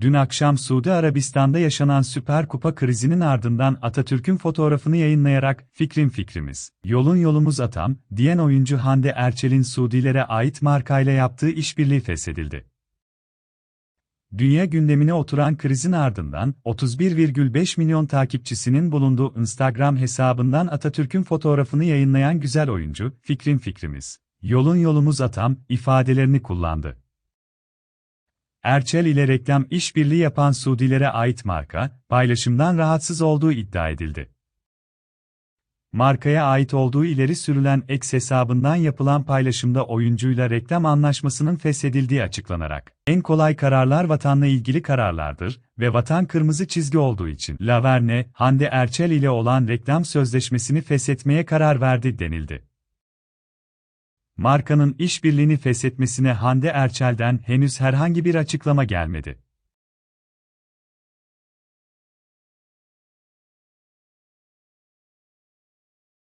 Dün akşam Suudi Arabistan'da yaşanan Süper Kupa krizinin ardından Atatürk'ün fotoğrafını yayınlayarak "Fikrim fikrimiz, yolun yolumuz atam" diyen oyuncu Hande Erçel'in Suudilere ait markayla yaptığı işbirliği feshedildi. Dünya gündemine oturan krizin ardından 31,5 milyon takipçisinin bulunduğu Instagram hesabından Atatürk'ün fotoğrafını yayınlayan güzel oyuncu, "Fikrim fikrimiz, yolun yolumuz atam" ifadelerini kullandı. Erçel ile reklam işbirliği yapan Suudilere ait marka, paylaşımdan rahatsız olduğu iddia edildi. Markaya ait olduğu ileri sürülen X hesabından yapılan paylaşımda oyuncuyla reklam anlaşmasının feshedildiği açıklanarak, en kolay kararlar vatanla ilgili kararlardır ve vatan kırmızı çizgi olduğu için Laverne, Hande Erçel ile olan reklam sözleşmesini feshetmeye karar verdi denildi. Markanın işbirliğini feshetmesine Hande Erçel'den henüz herhangi bir açıklama gelmedi.